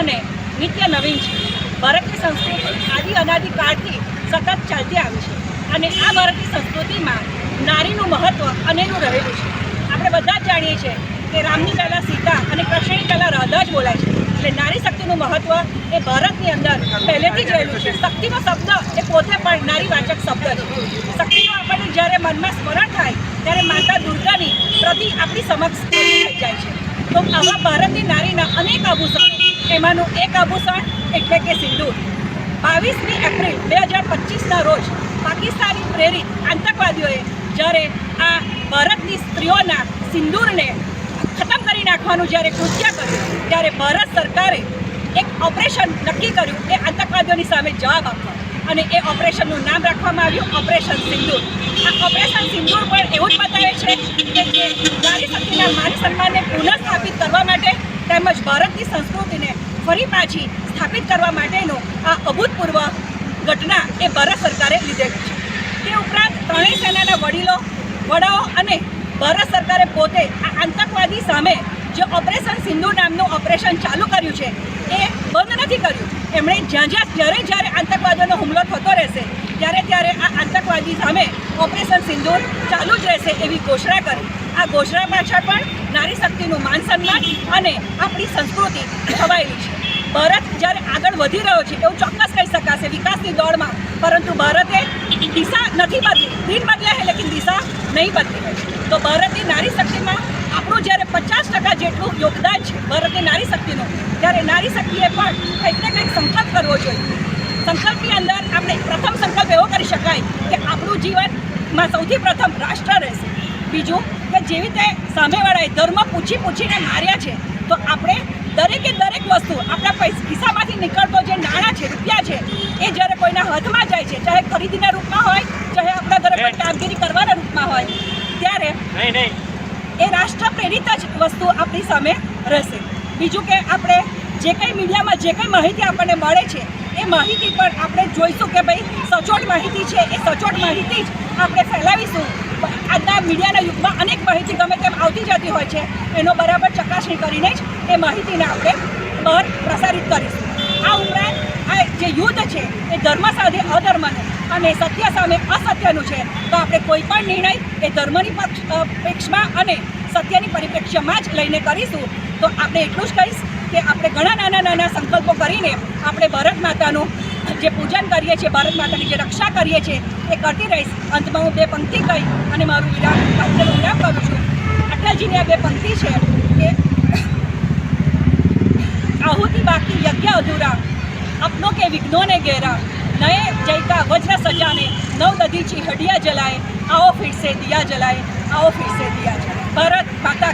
અને નિત્ય નવીન છે. ભારતની સંસ્કૃતિ આદિ અનાદિ કાળથી સતત ચાલતી આવી છે અને આ ભારતની સંસ્કૃતિમાં નારીનું મહત્ત્વ અનેરું રહેલું છે. આપણે બધા જ જાણીએ છીએ કે રામની પહેલાં સીતા અને કૃષ્ણની પહેલાં રાધા જ બોલાય છે. એટલે નારી શક્તિનું મહત્ત્વ એ ભારતની અંદર પહેલેથી જ રહેલું છે. શક્તિનો શબ્દ એ પોતે પણ નારીવાચક શબ્દ છે. શક્તિનું આપણને જ્યારે મનમાં સ્મરણ થાય, ત્યારે માતા દુર્ગાની પ્રતિ આપણી સમક્ષ થઈ જાય છે. તો આવા ભારતની નારીના અનેક આભૂષણો, એમાંનું એક આભૂષણ એટલે કે સિંદૂર. બાવીસમી એપ્રિલ બે હજાર પચીસના રોજ પાકિસ્તાની પ્રેરિત આતંકવાદીઓએ જ્યારે આ ભારતની સ્ત્રીઓના સિંદૂરને ખતમ કરી નાખવાનું જ્યારે કૃત્ય કર્યું, ત્યારે ભારત સરકારે એક ઓપરેશન નક્કી કર્યું એ આતંકવાદીઓની સામે જવાબ આપવા. અને એ ઓપરેશનનું નામ રાખવામાં આવ્યું ઓપરેશન સિંદૂર. આ ઓપરેશન સિંદૂર પણ એવું જ બતાવે છે કે જે શક્તિના માન સન્માનને પુનઃસ્થાપિત કરવા માટે તેમજ ભારતની સંસ્કૃતિને ફરી પાછી સ્થાપિત કરવા માટેનું આ અભૂતપૂર્વ ઘટના એ ભારત સરકારે લીધેલી છે. તે ઉપરાંત ત્રણેય સેનાના વડીલો, વડાઓ અને ભારત સરકારે પોતે આ આતંકવાદી સામે જે ઓપરેશન સિંધુ નામનું ઓપરેશન ચાલુ કર્યું છે, એ બંધ નથી કર્યું. એમણે જ્યાં જ્યાં, જ્યારે જ્યારે આતંકવાદીઓનો હુમલો થતો રહેશે, ત્યારે ત્યારે આ આતંકવાદી સામે ઓપરેશન સિંધુ ચાલુ જ રહેશે એવી ઘોષણા કરી. આ ઘોષણા પાછળ પણ નારી શક્તિનું માન સન્માન અને આપણી સંસ્કૃતિ છવાયેલી છે. ભારત જ્યારે આગળ વધી રહ્યો છે એવું ચોક્કસ કહી શકાશે વિકાસની દોડમાં. પરંતુ ભારતે દિશા નથી બદલી, દિન બદલે છે લેકિન દિશા નહીં બદલી તો ભારતની નારી શક્તિમાં આપણું જ્યારે પચાસ ટકા જેટલું યોગદાન છે ભારતની નારી શક્તિનું, ત્યારે નારી શક્તિએ પણ કંઈક ને કંઈક સંકલ્પ કરવો જોઈએ. સંકલ્પની અંદર આપણે પ્રથમ સંકલ્પ એવો કરી શકાય કે આપણું જીવનમાં સૌથી પ્રથમ રાષ્ટ્ર રહેશે. બીજું જેવી રીતે સામેવાળાએ ધર્મ પૂછી પૂછીને માર્યા છે તો આપણે દરેકે દરેક વસ્તુ આપણા પૈસા ખિસ્સામાંથી નીકળતો જે નાણાં છે રૂપિયા છે એ જ્યારે કોઈના હાથમાં જાય છે ચાહે ખરીદીના રૂપમાં હોય ચાહે આપણા ઘરે કોઈ કામગીરી કરવાના રૂપમાં હોય ત્યારે એ રાષ્ટ્ર પ્રેરિત જ વસ્તુ આપણી સામે રહેશે. બીજું કે આપણે જે કંઈ મીડિયામાં જે કંઈ માહિતી આપણને મળે છે એ માહિતી પણ આપણે જોઈશું કે ભાઈ સચોટ માહિતી છે એ સચોટ માહિતી જ આપણે ફેલાવીશું. આજના મીડિયાના યુગમાં અનેક માહિતી ગમે તેમ આવતી જતી હોય છે. એનો બરાબર ચકાસણી કરીને જ એ માહિતીને આપણે બહાર પ્રસારિત કરીશું. આ ઉપરાંત આ જે યુદ્ધ છે, એ ધર્મ સાથે અધર્મને અને સત્ય સામે અસત્યનું છે, તો આપણે કોઈ પણ નિર્ણય એ ધર્મની પક્ષ પક્ષમાં અને સત્યની પરિપ્રેક્ષ્યમાં જ લઈને કરીશું. તો આપણે એટલું જ કહીશ કે આપણે ઘણા નાના નાના સંકલ્પો કરીને આપણે ભારત માતાનું જે પૂજન કરીએ છીએ, ભારત માતાની જે રક્ષા કરીએ છીએ, એ કરતી રહીશ. અંતમાં હું બે પંક્તિ કહી અને મારું વિરામ વિરામ કરું છું. અટલજીની આ બે પંક્તિ છે કે આહુતિ બાકી યજ્ઞ અધૂરા, અપનો કે વિઘ્નોને ઘેરા, નયે જયકા વજ્ર સજાને, નવ દધીચી હડિયા જલાય, આવો ફિર દિયા જલાય, આવો ફિર દિયા જલાય. ભારત માતા